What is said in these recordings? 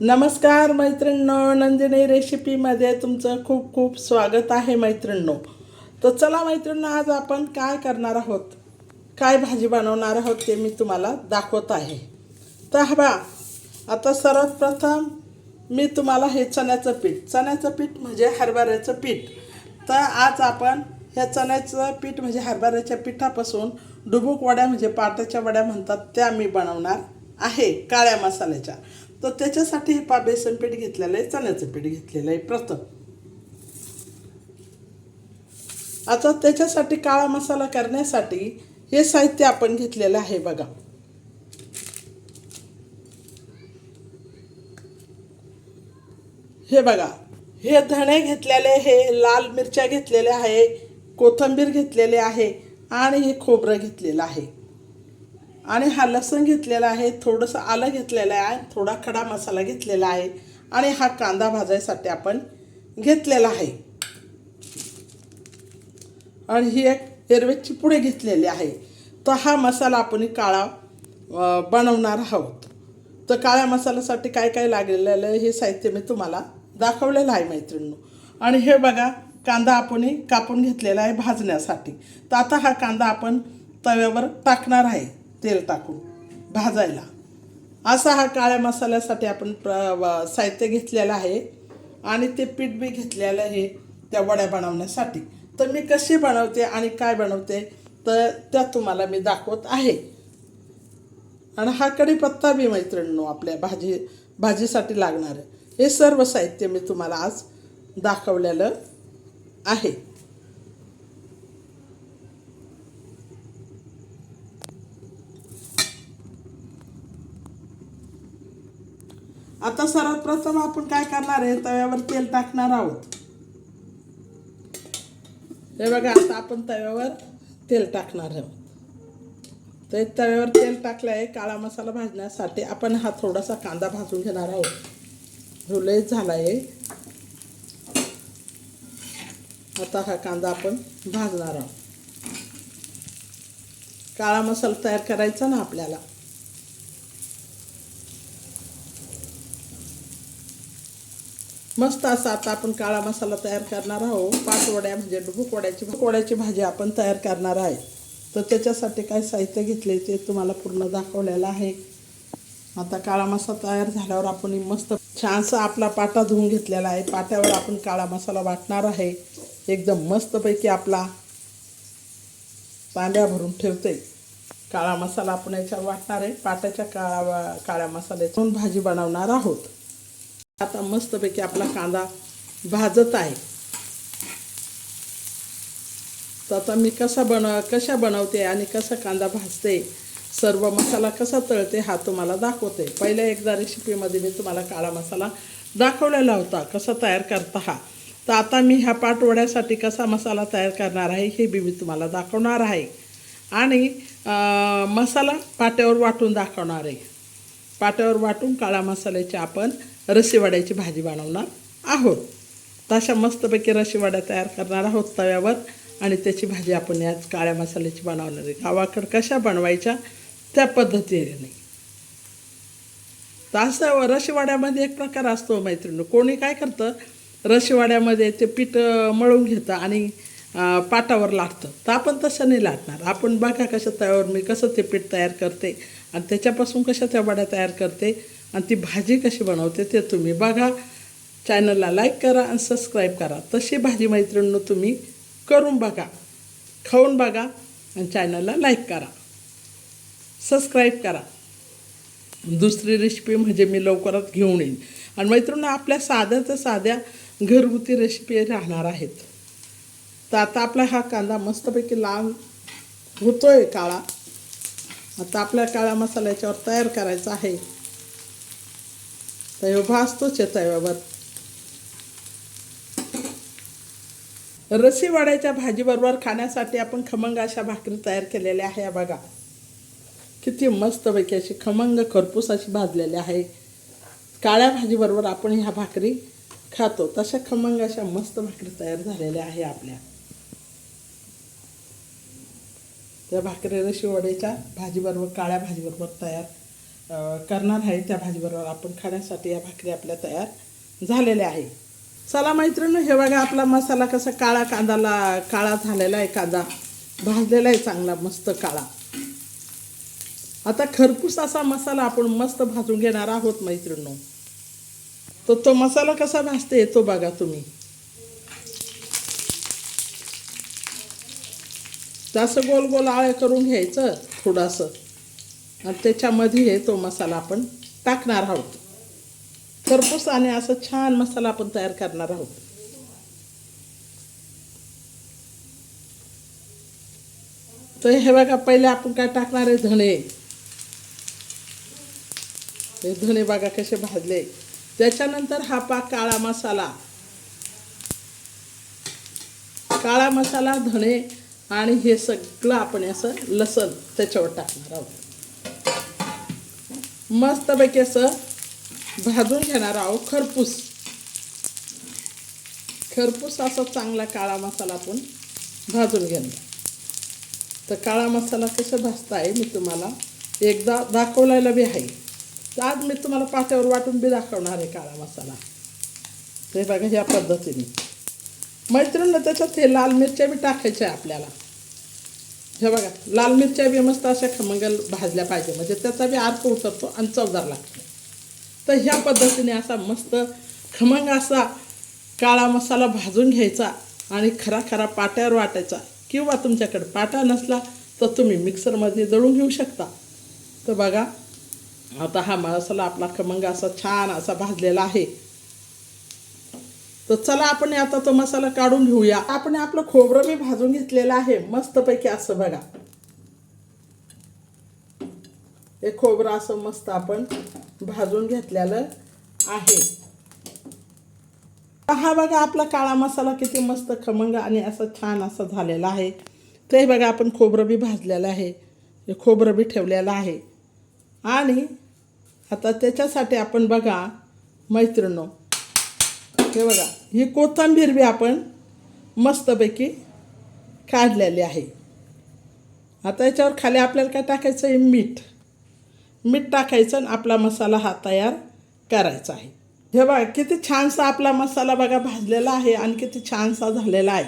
नमस्कार मैत्रिणींनो नंदिनी रेसिपीमध्ये तुमचं खूप खूप स्वागत आहे मैत्रिणींनो. तर चला मैत्रिणींनो आज आपण काय करणार आहोत? काय भाजी बनवणार आहोत ते मी तुम्हाला दाखवत आहे. तर हवा आता सर्वात प्रथम मी तुम्हाला हे चण्याचं पीठ चण्याचं पीठ म्हणजे हरभऱ्याचं पीठ. तर आज आपण ह्या चण्याचं पीठ म्हणजे हरभऱ्याच्या पिठापासून डुबुक वड्या म्हणजे पाटाच्या वड्या म्हणतात त्या मी बनवणार आहे काळ्या मसाल्याच्या. तर त्याच्यासाठी हे पा बेसन पीठ घेतलेलं आहे चण्याचं पीठ घेतलेलं आहे प्रथम. आता त्याच्यासाठी काळा मसाला करण्यासाठी हे साहित्य आपण घेतलेलं आहे बघा. हे बघा हे धणे घेतलेले हे लाल मिरच्या घेतलेल्या आहे कोथंबीर घेतलेले आहे आणि हे खोबरं घेतलेलं आहे. आणि हा लसूण घेतलेला आहे थोडंसं आलं घेतलेलं आहे थोडा खडा मसाला घेतलेला आहे आणि हा कांदा भाजायसाठी आपण घेतलेला आहे. आणि ही एक हिरव्याची पुढे घेतलेली आहे. तर हा मसाला आपण काळा बनवणार आहोत. तर काळ्या मसाल्यासाठी काय काय लागलेलं हे साहित्य मी तुम्हाला दाखवलेलं आहे मैत्रिणींनो. आणि हे बघा कांदा आपण कापून घेतलेला आहे भाजण्यासाठी. तर आता हा कांदा आपण तव्यावर टाकणार आहे. तेल टाकून भाजायला. असा हा काळ्या मसाल्यासाठी आपण प्र व- साहित्य घेतलेलं आहे. आणि ते पीठ बी घेतलेलं आहे त्या वड्या बनवण्यासाठी. तर मी कशी बनवते आणि काय बनवते तर त्या तुम्हाला मी दाखवत आहे. आणि हा कढीपत्ता बी मैत्रिणींनो आपल्या भाजी भाजीसाठी लागणार हे सर्व साहित्य मी तुम्हाला आज दाखवलेलं आहे. आता सर्वात प्रथम आपण काय करणार आहे? तव्यावर तेल टाकणार आहोत. हे बघा आता आपण तव्यावर तेल टाकणार आहोत. तर तव्यावर तेल टाकलं आहे काळा मसाला भाजण्यासाठी आपण हा थोडासा कांदा भाजून घेणार आहोत. रुलय लयच झाला आहे आता हा कांदा आपण भाजणार आहोत. काळा मसाला तयार करायचा ना आपल्याला? मस्त असा आता आपण काळा मसाला तयार करणार आहोत. पाच वड्या म्हणजे डुबुक वड्याची वड्याची भाजी आपण तयार करणार आहे. तर त्याच्यासाठी काय साहित्य घेतले ते तुम्हाला पूर्ण दाखवलेलं आहे. आता काळा मसाला तयार झाल्यावर आपण मस्त छानसा आपला पाटा धुवून घेतलेला आहे. पाट्यावर आपण काळा मसाला वाटणार आहे. एकदम मस्तपैकी आपला तांब्या भरून ठेवते काळा मसाला आपण याच्यावर वाटणार आहे. पाट्याच्या काळा काळ्या मसाल्यातून भाजी बनवणार आहोत. आता मस्तपैकी आपला कांदा भाजत आहे. तर आता मी कसा बनव कशा बनवते आणि कसा कांदा भाजते सर्व मसाला कसा तळते हा तुम्हाला दाखवते. पहिल्या एकदा रेसिपीमध्ये मी तुम्हाला काळा मसाला दाखवलेला होता कसा तयार करता हा. तर आता मी ह्या पाटवड्यासाठी कसा मसाला तयार करणार आहे हे बी मी तुम्हाला दाखवणार आहे. आणि मसाला पाट्यावर वाटून दाखवणार आहे. पाट्यावर वाटून काळा मसाल्याचे आपण रशीवाड्याची भाजी बनवणार आहोत. तशा मस्तपैकी रशीवाड्या तयार करणार आहोत तव्यावर आणि त्याची भाजी आपण याच काळ्या मसाल्याची बनवणार आहे. गावाकड कशा बनवायच्या त्या पद्धतीने. तर असं रशीवाड्यामध्ये एक प्रकार असतो मैत्रिणी. कोणी काय करतं रशीवाड्यामध्ये ते पीठ मळून घेतं आणि पाटावर लाटतं. तर आपण तसं नाही लाटणार. आपण बघा कशा तव्यावर मी कसं ते पीठ तयार करते आणि त्याच्यापासून कशा त्या वड्या तयार करते. आणि ती भाजी कशी बनवते ते तुम्ही बघा. चॅनलला लाईक करा आणि सबस्क्राईब करा. तशी भाजी मैत्रिणीनं तुम्ही करून बघा. खाऊन बघा आणि चॅनलला लाईक करा. सबस्क्राईब करा. दुसरी रेसिपी म्हणजे मी लवकरात घेऊन येईन. आणि मैत्रिणी आपल्या साध्या तर साध्या घरगुती रेसिपी राहणार आहेत. तर आता आपला हा कांदा मस्तपैकी लाल होतोय काळा. आता आपल्या काळा मसाल्याच्यावर तयार करायचा आहे. तर ह्यो भाजतोच आहे रसी रसीवाड्याच्या भाजीबरोबर खाण्यासाठी आपण खमंग अशा भाकरी तयार केलेल्या आहे बघा. किती मस्तपैकी अशी खमंग खरपूस अशी भाजलेली आहे. काळ्या भाजीबरोबर आपण ह्या भाकरी खातो. तशा खमंग अशा मस्त भाकरी तयार झालेल्या आहे आपल्या. त्या भाकरी रशी वड्याच्या भाजीबरोबर काळ्या भाजीबरोबर तयार करणार आहे त्या भाजीबरोबर. आपण खाण्यासाठी या भाकरी आपल्या तयार झालेल्या आहे. चला मैत्रिणी हे बघा आपला मसाला कसा काळा कांदाला काळा झालेला आहे कांदा. भाजलेला आहे चांगला मस्त काळा. आता खरपूस असा मसाला आपण मस्त भाजून घेणार आहोत मैत्रिणी तर तो मसाला कसा भाजते तो बघा तुम्ही. जास्त गोल गोल आळे करून घ्यायचं थोडंसं. आणि त्याच्यामध्ये तो मसाला आपण टाकणार आहोत. खरपूस आणि असं छान मसाला आपण तयार करणार आहोत. तर हे बघा पहिले आपण काय टाकणार आहे? धणे. हे धणे बघा कसे भाजले. त्याच्यानंतर हा पा काळा मसाला. काळा मसाला धणे आणि हे सगळं आपण असं लसण त्याच्यावर टाकणार आहोत. मस्तपैकी असं भाजून घेणार आहोत खरपूस. खरपूस असा चांगला काळा मसाला आपण भाजून घेणार. तर काळा मसाला कसं भाजता आहे मी तुम्हाला एकदा दाखवलेला बी आहे. तर आज मी तुम्हाला पाट्यावर वाटून बी दाखवणार आहे काळा मसाला. ते बघा ह्या पद्धतीने. मैत्रिणीला त्याच्यात हे लाल मिरच्या बी टाकायच्या आहे आपल्याला. हे बघा लाल मिरच्या बी मस्त अशा खमंगल भाजल्या पाहिजे. म्हणजे त्याचा बी अर्क उतरतो आणि चवदार लागतो. तर ह्या पद्धतीने असा मस्त खमंग असा काळा मसाला भाजून घ्यायचा आणि खरा खरा पाट्यावर वाटायचा. किंवा तुमच्याकडे पाटा नसला तर तुम्ही मिक्सरमध्ये दळून घेऊ शकता. तर बघा आता हा मसाला आपला खमंग असा छान असा भाजलेला आहे. तर चला आपण आता तो मसाला काढून घेऊया. आपण आपलं खोबरं मी भाजून घेतलेलं आहे. मस्तपैकी असं बघा. हे खोबरं असं मस्त आपण भाजून घेतलेलं आहे. हा बघा आपला काळा मसाला किती मस्त खमंग आणि असं छान असं झालेला आहे. ते बघा आपण खोबरं बी भाजलेलं आहे. हे खोबरं बी ठेवलेलं आहे. आणि आता त्याच्यासाठी आपण बघा मैत्रिणो हे बघा. ही कोथंबीर बी आपण मस्तपैकी काढलेली आहे. आता याच्यावर खाली आपल्याला काय टाकायचं आहे? मीठ. मीठ टाकायचं आणि आपला मसाला हा तयार करायचा आहे. हे बघा किती छानसा आपला मसाला बघा भाजलेला आहे आणि किती छानसा झालेला आहे.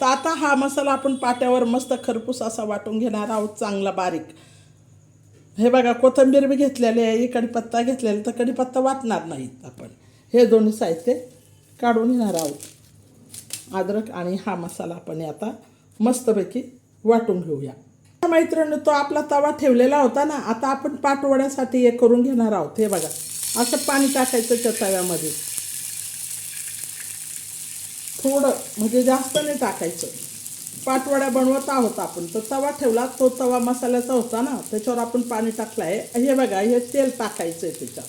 तर आता हा मसाला आपण पाट्यावर मस्त खरपूस असा वाटून घेणार आहोत चांगला बारीक. हे बघा कोथिंबीर बी घेतलेली आहे. कढीपत्ता घेतलेला तर कढीपत्ता वाटणार नाहीत आपण. हे दोन्ही साहित्य काढून घेणार आहोत. अद्रक आणि हा मसाला आपण आता मस्तपैकी वाटून घेऊया. मैत्रिणी तो आपला तवा ठेवलेला होता ना आता आपण पाटवड्यासाठी हे करून घेणार आहोत. हे बघा असं पाणी टाकायचं त्या तव्यामध्ये. थोडं म्हणजे जास्त नाही टाकायचं. पाटवड्या बनवत आहोत आपण. तर तवा ठेवला तो तवा मसाल्याचा होता ना त्याच्यावर आपण पाणी टाकलं आहे. हे बघा हे तेल टाकायचं आहे त्याच्यात.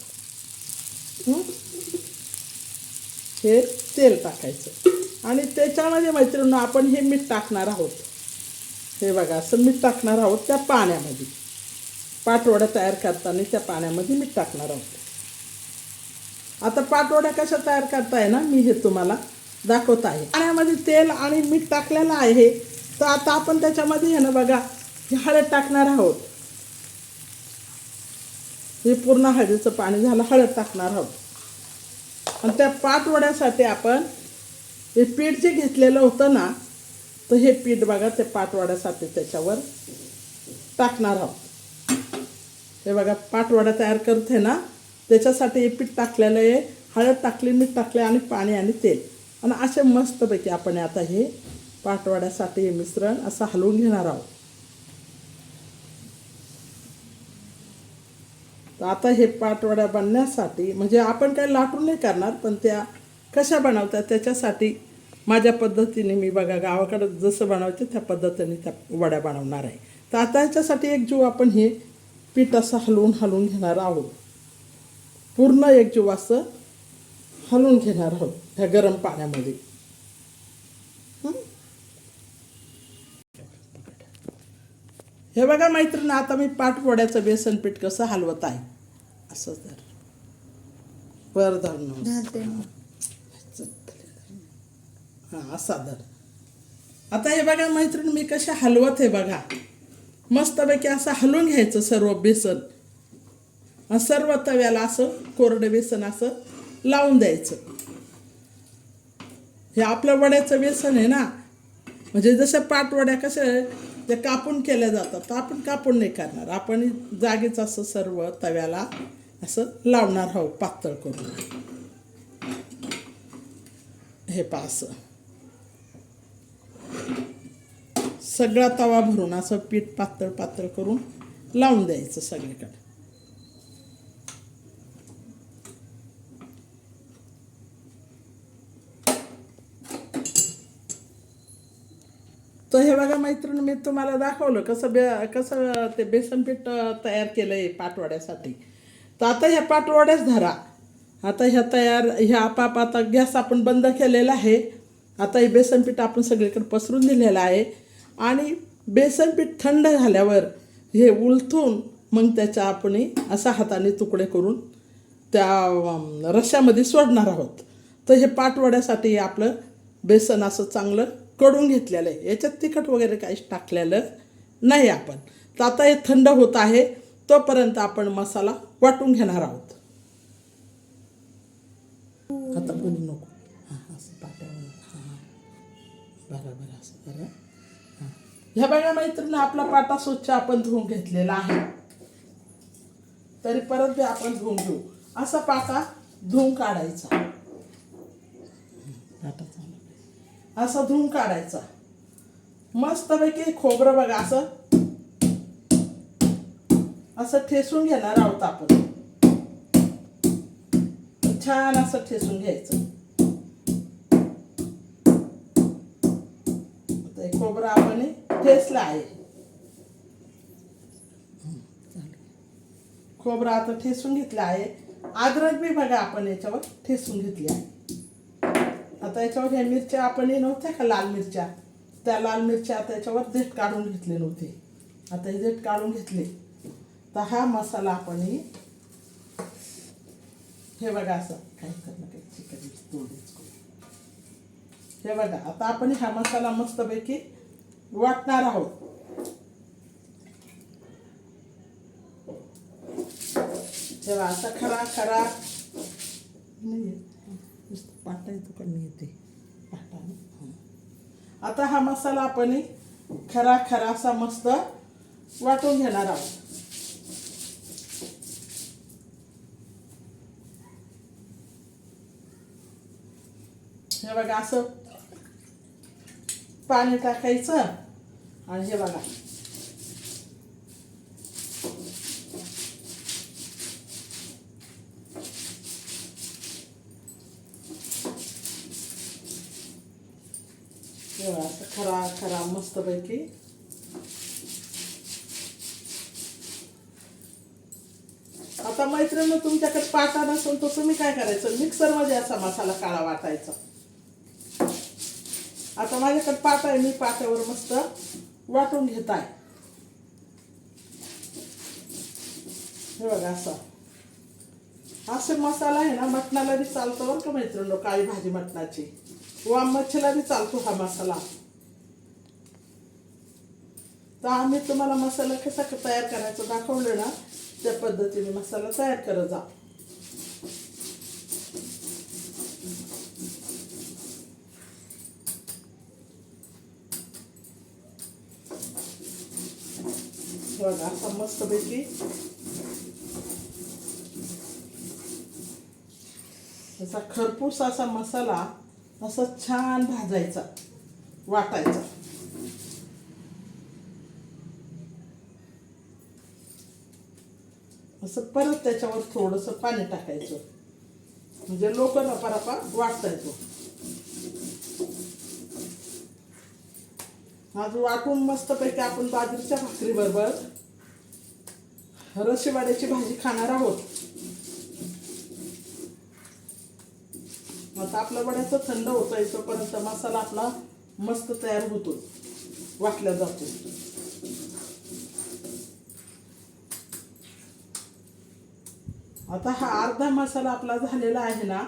हे तेल टाकायचं. आणि त्याच्यामध्ये मैत्रिणी आपण हे मीठ टाकणार आहोत. हे बघा असं मीठ टाकणार आहोत त्या पाण्यामध्ये. पाटवड्या तयार करताना त्या पाण्यामध्ये मीठ टाकणार आहोत. आता पाटवड्या कशा तयार करताय ना मी हे तुम्हाला दाखवत आहे. पाण्यामध्ये तेल आणि मीठ टाकलेलं आहे. तर आता आपण त्याच्यामध्ये हे ना बघा हे हळद टाकणार आहोत. हे पूर्ण हळदीचं पाणी झालं हळद टाकणार आहोत. आणि त्या पाटवड्यासाठी आपण हे पीठ जे घेतलेलं होतं ना तर हे पीठ बघा ते पाटवाड्यासाठी त्याच्यावर टाकणार आहोत. हे बघा पाटवाडा तयार करते ना त्याच्यासाठी हे पीठ टाकलेलं आहे. हळद टाकली मीठ टाकले आणि पाणी आणि तेल. आणि असे मस्तपैकी आपण आता हे पाटवाड्यासाठी हे मिश्रण असं हलवून घेणार आहोत. तर आता हे पाटवड्या बनण्यासाठी म्हणजे आपण काही लाटून नाही करणार पण त्या कशा बनवतात त्याच्यासाठी माझ्या पद्धतीने मी बघा गावाकडे जसं बनवायचं त्या पद्धतीने त्या वड्या बनवणार आहे. तर आता याच्यासाठी एक जीव आपण हे पीठ असं हलवून हलवून घेणार आहोत. पूर्ण एक जीव असं हलवून घेणार आहोत ह्या गरम पाण्यामध्ये. हे बघा मैत्रिणी आता मी पाटवड्याचं बेसन पीठ कसं हलवत आहे. असं तर. वर धरणं हां असा धर. आता हे बघा मैत्रीण मी कशा हलवत आहे बघा. मस्तपैकी असं हलवून घ्यायचं सर्व बेसन. सर्व तव्याला असं कोरडं बेसन असं लावून द्यायचं. हे आपलं वड्याचं बेसन आहे ना. म्हणजे जसं पाटवड्या कसं ते कापून केल्या जातात तर आपण कापून नाही करणार. आपण जागीच असं सर्व तव्याला असं लावणार आहोत पातळ करून. हे पास असं. सगळा तवा भरून असं पीठ पातळ पातळ करून लावून द्यायचं सगळीकडे. हे बघा मैत्रीण मी तुम्हाला दाखवलं कसं बे कसं ते बेसन पीठ तयार केलं आहे पाटवड्यासाठी. तर आता ह्या पाटवड्याच धरा. आता ह्या तयार ह्या आपाप आता गॅस आपण बंद केलेला आहे. आता हे बेसन पीठ आपण सगळीकडे पसरून दिलेलं आहे. आणि बेसन पीठ थंड झाल्यावर हे उलथून मग त्याच्या आपण असा हाताने तुकडे करून त्या रश्श्यामध्ये सोडणार आहोत. तर हे पाटवड्यासाठी आपलं बेसन असं चांगलं कडून घेतलेलं आहे. याच्यात तिखट वगैरे काहीच टाकलेलं नाही आपण. तर आता हे थंड होत आहे. तोपर्यंत आपण मसाला वाटून घेणार आहोत. आता बोलू नको. हां असं पाट्यावर. हां बरं बरं असं बरं हां. ह्या बघा मैत्रिणी आपला पाटा स्वच्छ आपण धुवून घेतलेला आहे. तरी परत आपण धुवून घेऊ. असा पाटा धुवून काढायचा पाटा चालू असं धुवून काढायचा. मस्तपैकी खोबरं बघा असं. असं ठेसून घेणार आहोत आपण. छान असं ठेसून घ्यायचं. खोबरं आपण हे ठेसलं आहे. खोबरं आता ठेसून घेतलं आहे. अद्रक बी बघा आपण याच्यावर ठेसून घेतली आहे. आता याच्यावर ह्या मिरच्या आपण हे नव्हत्या का लाल मिरच्या? त्या लाल मिरच्या आता याच्यावर देठ काढून घेतले नव्हते. आता हे देठ काढून घेतले. तर हा मसाला आपण हे हे बघा असं काय करणं काही चिकन तोडीच करू. हे बघा आता आपण हा मसाला मस्तपैकी वाटणार आहोत. तेव्हा असा खरा खरा. नाही नुसतं पाटा येतो कमी येते. पाटा. आता हा मसाला आपण खरा खरा असा मस्त वाटून घेणार आहोत. हे बघा असं पाणी टाकायचं. आणि हे बघा असं खरा खरा मस्तपैकी. आता मैत्रिणी तुमच्याकडे पाटा नसेल तर तुम्ही काय करायचं? मिक्सरमध्ये असा मसाला काळा वाटायचा. आता माझ्याकडे पाट आहे मी पाट्यावर मस्त वाटून घेत आहे. हे बघा असं. असे मसाला आहे ना मटणाला बी चालतो बरं का मैत्रिणी काळी भाजी मटणाची. वा मच्छीला बी चालतो हा मसाला. तर आम्ही तुम्हाला मसाला कसा तयार करायचा दाखवलं ना त्या पद्धतीने मसाला तयार करत जा. मस्त बघा असा मस्तपैकी असा खरपूस असा मसाला असा छान भाजायचा वाटायचा. असं परत त्याच्यावर थोडंसं पाणी टाकायचं. म्हणजे लोक रपारपा वाटता येतो आज वाटून मस्तपैकी आपण बाजरीच्या भाकरीबरोबर रसेवाड्याची भाजी खाणार आहोत. आता आपलं वड्याचं थंड होतं येतोपर्यंत मसाला आपला मस्त तयार होतो. वाटला जातो. आता हा अर्धा मसाला आपला झालेला आहे ना.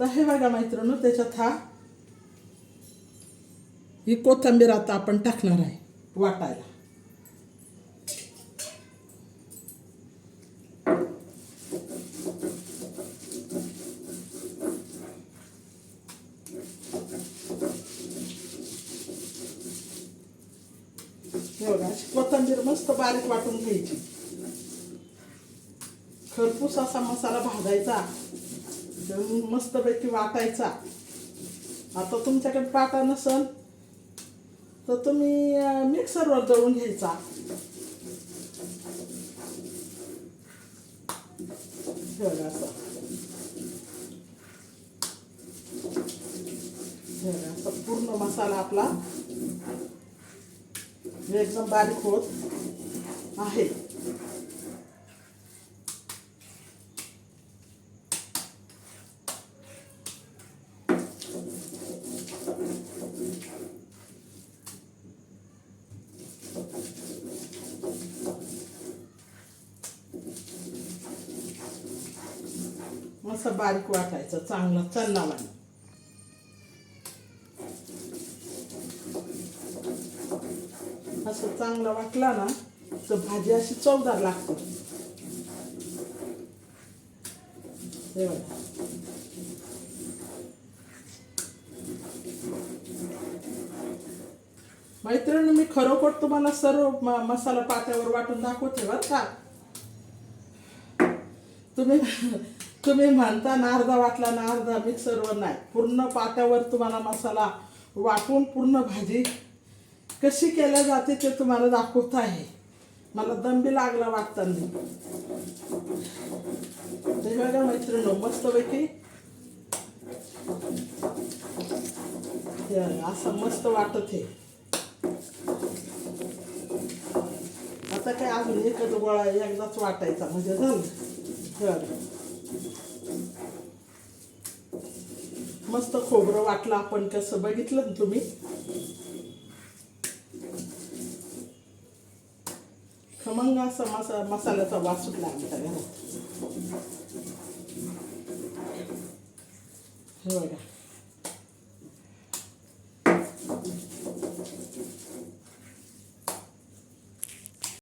तर हे बघा मैत्रिणी त्याच्यात हा ही कोथिंबीर आता आपण टाकणार आहे वाटायला बघा अशी कोथिंबीर मस्त बारीक वाटून घ्यायची. खरपूस असा मसाला भाजायचा. मस्तपैकी वाटायचा. आता तुमच्याकडे पाटा नसल तर तुम्ही मिक्सरवर दळून घ्यायचा. हे असा पूर्ण मसाला आपला एकदम बारीक होत. आहे. मस्त बारीक वाटायचं चांगलं चन्नावाने असं चांगलं वाटला ना तर भाजी अशी चवदार लागते. हे बघा. मैत्रिणी मी खरोखर तुम्हाला सर्व म- मसाला पाट्यावर वाटून दाखवते बरं का? तुम्ही तुम्ही म्हणता ना अर्धा वाटला ना अर्धा मिक्सरवर नाही. पूर्ण पाट्यावर तुम्हाला मसाला वाटून पूर्ण भाजी कशी केल्या जाते ते तुम्हाला दाखवत आहे. मला दंबी लागला वाटताना ते बघा मैत्रिणी मस्तपैकी हे असं मस्त वाटत आहे आता काय अजून एकच गोळा एकदाच वाटायचा म्हणजे झालं. मस्त खोबरं वाटलं आपण कसं बघितलं तुम्ही? खमंग असा मसा मसाल्याचा वास सुटला आमच्या घरात हे बघा.